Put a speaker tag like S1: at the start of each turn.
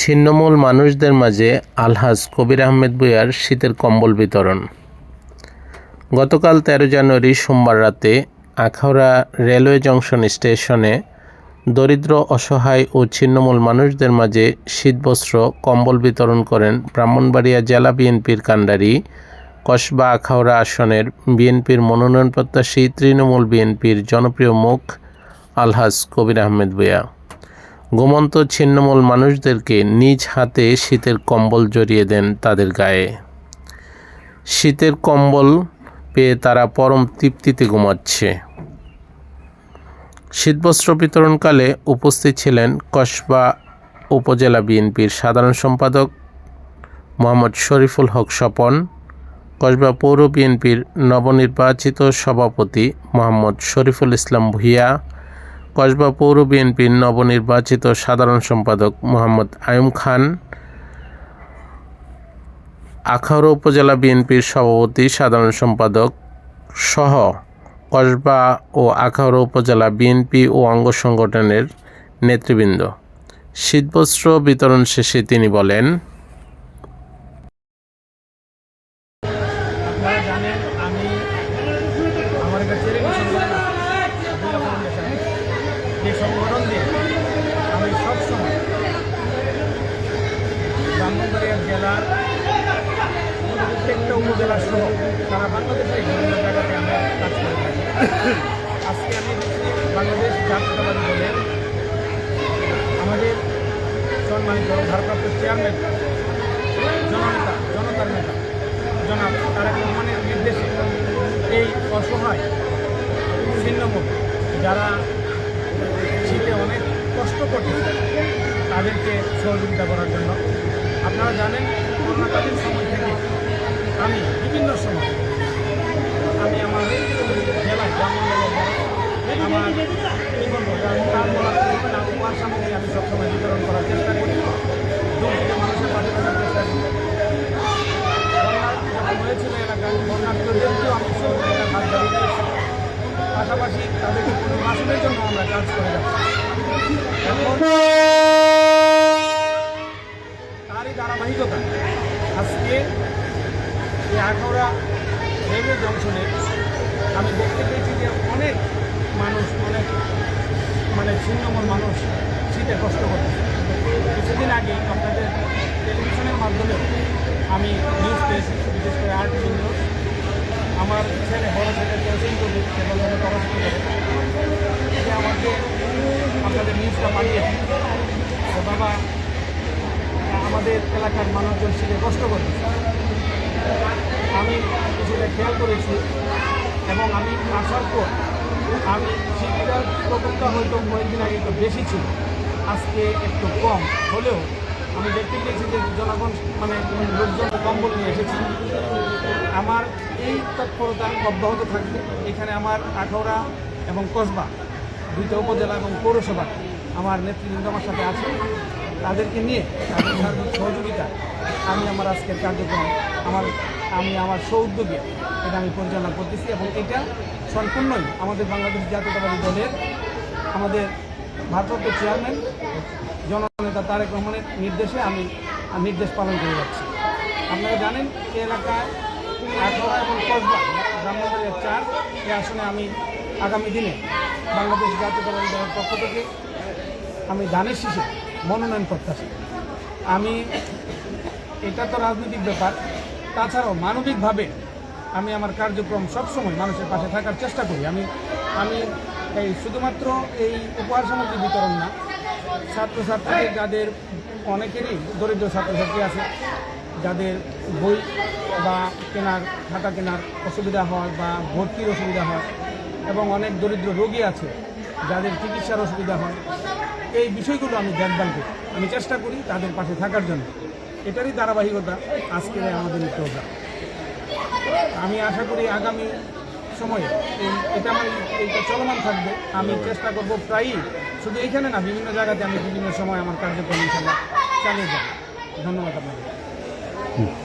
S1: ছিন্নমূল মানুষদের মাঝে আলহাজ কবির আহমেদ ভূঁইয়ার শীতের কম্বল বিতরণ। গতকাল তেরো জানুয়ারি সোমবার রাতে আখাউড়া রেলওয়ে জংশন স্টেশনে দরিদ্র, অসহায় ও ছিন্নমূল মানুষদের মাঝে শীতবস্ত্র, কম্বল বিতরণ করেন ব্রাহ্মণবাড়িয়া জেলা বিএনপির কাণ্ডারি, কসবা আখাউড়া আসনের বিএনপির মনোনয়ন প্রত্যাশী তৃণমূল বিএনপির জনপ্রিয় মুখ আলহাজ কবির আহমেদ ভূঁইয়া। ঘুমন্ত ছিন্নমূল মানুষদেরকে নিজ হাতে শীতের কম্বল জড়িয়ে দেন তাদের গায়ে। শীতের কম্বল পেয়ে তারা পরম তৃপ্তিতে ঘুমাচ্ছে। শীতবস্ত্র বিতরণকালে উপস্থিত ছিলেন কসবা উপজেলা বিএনপির সাধারণ সম্পাদক মোহাম্মদ শরীফুল হক স্বপন, কসবা পৌর বিএনপির নবনির্বাচিত সভাপতি মোহাম্মদ শরীফুল ইসলাম ভূঁইয়া কসবা পৌর বিএনপির নবনির্বাচিত সাধারণ সম্পাদক মোহাম্মদ আয়ুম খান, আখাউড়া উপজেলা বিএনপির সভাপতি সাধারণ সম্পাদক সহ কসবা ও আখাউড়া উপজেলা বিএনপি ও অঙ্গ সংগঠনের নেতৃবৃন্দ। শীতবস্ত্র বিতরণ শেষে তিনি বলেন
S2: আমি আমার একটা চ্যারিটি সংগঠন দিয়ে আমি সবসময় ব্রাহ্মণবাড়িয়া জেলার প্রত্যেকটা উপজেলা সহ সারা বাংলাদেশে বিভিন্ন জায়গাতে আমরা কাজ করে আজকে আমি বাংলাদেশ জাতীয়তাবাদী দলের আমাদের সম্মানিত ভারপ্রাপ্ত চেয়ারম্যান, জননেতা, জনতার নেতা, জনাব তারেক রহমানের নির্দেশে এই অসহায় ছিন্নমূল যারা অনেক কষ্ট করতেছে তাদেরকে সহযোগিতা করার জন্য। আপনারা জানেন, করোনাকালীন সময় থেকে আমি বিভিন্ন সময় তাদেরকে পুনর্বাসনের জন্য আমরা কাজ করে যাচ্ছি তারই ধারাবাহিকতা। আজকে এই আখাউড়া রেলওয়ে জংশনে আমি দেখতে পেয়েছি যে অনেক মানুষ, অনেক মানে ছিন্নমূল মানুষ শীতে কষ্ট করতেছে কিছুদিন আগে আপনাদের টেলিভিশনের মাধ্যমে আমি নিউজ পেয়েছি, বিশেষ করে আর টিভি নিউজ। আমার ছেলে বড় ছেলে কেরোসিন করবে সেগুলো পড়াশোনা করে সে আমাকে আপনাদের নিউজটা পাঠিয়েছে বাবা আমাদের এলাকার মানুষজন শীতে কষ্ট করতেছে আমি সেটা খেয়াল করেছি এবং আমি আসার পর আমি শীতটার প্রকোপটা হয়তো কয়েকদিন আগে একটু বেশি ছিল আজকে একটু কম হলেও আমি দেখতে পেয়েছি যে জনগণ মানে লোকজন কম্বল নিয়ে এসেছে আমার এই তৎপরতা অব্যাহত থাকবে। এখানে আমার আখাউড়া এবং কসবা দুইটা উপজেলা এবং পৌরসভা আমার নেতৃবৃন্দ আমার সাথে আছে। তাদেরকে নিয়ে তাদের সার্বিক সহযোগিতা আমি আমার আজকের কার্যক্রম, আমার, আমি আমার সৌদ্যোগে এটা আমি পরিচালনা করতেছি এবং এটা সম্পূর্ণই আমাদের বাংলাদেশ জাতীয়তাবাদী দলের, আমাদের ভারপ্রাপ্ত চেয়ারম্যান, জননেতা তারেক রহমানের নির্দেশে আমি নির্দেশ পালন করে যাচ্ছি। আপনারা জানেন এই এলাকায় চার এই আসনে আমি আগামী দিনে বাংলাদেশ জাতীয়তাবাদী দলের পক্ষ থেকে আমি ধানের শীষে মনোনয়ন প্রত্যাশী। আমি, এটা তো রাজনৈতিক ব্যাপার। তাছাড়াও মানবিকভাবে আমি আমার কার্যক্রম সবসময় মানুষের পাশে থাকার চেষ্টা করি। আমি আমি এই শুধুমাত্র এই উপহার সামগ্রী বিতরণ না ছাত্রছাত্রী যাদের অনেকেরই দরিদ্র ছাত্রছাত্রী আছে যাদের বই বা কেনার খাতা কেনার অসুবিধা হয় বা ভর্তির অসুবিধা হয় এবং অনেক দরিদ্র রোগী আছে যাদের চিকিৎসার অসুবিধা হয় এই বিষয়গুলো আমি দেখভাল করি। আমি চেষ্টা করি তাদের পাশে থাকার জন্য। এটারই ধারাবাহিকতা আজকের আমাদের এই প্রোগ্রাম আমি আশা করি আগামী সময়ে এই এটা আমার এইটা চলমান থাকবে। আমি চেষ্টা করব প্রায়ই শুধু এইখানে না বিভিন্ন জায়গাতে আমি বিভিন্ন সময় আমার কার্যক্রম ইনশাল্লাহ চালিয়ে যাব। ধন্যবাদ আপনাদের। 嗯，